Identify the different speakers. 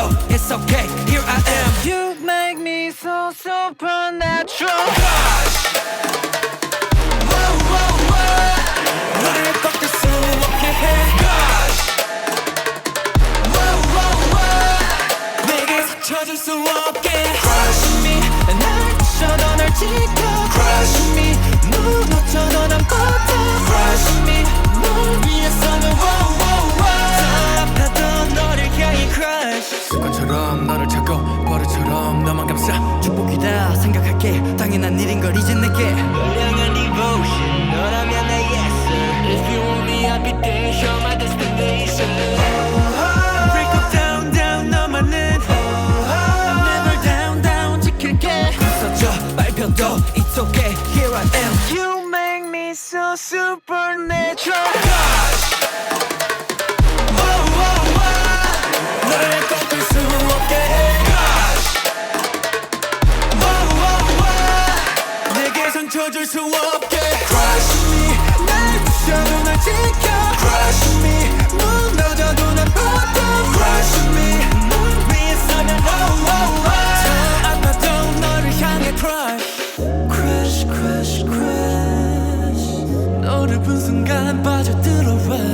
Speaker 1: though it's okay here I am
Speaker 2: You make me so supernatural
Speaker 1: Whoa, whoa, whoa. 너를 꺾을 수 없게 해 Gosh. Whoa, whoa, whoa. 내게서 쳐줄 수 없게
Speaker 2: Crush me 날 부셔도 널 지켜 Crush
Speaker 1: 습관처럼 너를 찾고 버릇처럼 너만 감싸
Speaker 2: 축복이다 생각할게 당연한 일인 걸 이제 내게 널 향한 devotion 너라면 내 yes sir If you want me I'll be there You're my destination
Speaker 1: 발표도 it's okay here I am
Speaker 2: You make me so supernatural
Speaker 1: Gosh. 줄수 없게 Crush me
Speaker 2: 날 부셔도 널 지켜
Speaker 1: Crush me
Speaker 2: 무너져도 난 버텨
Speaker 1: Crush me
Speaker 2: 널 위해서면 oh, oh, oh. 아파도 너를 향해 crush crush crush crush 너를 본 순간 빠져들어 rush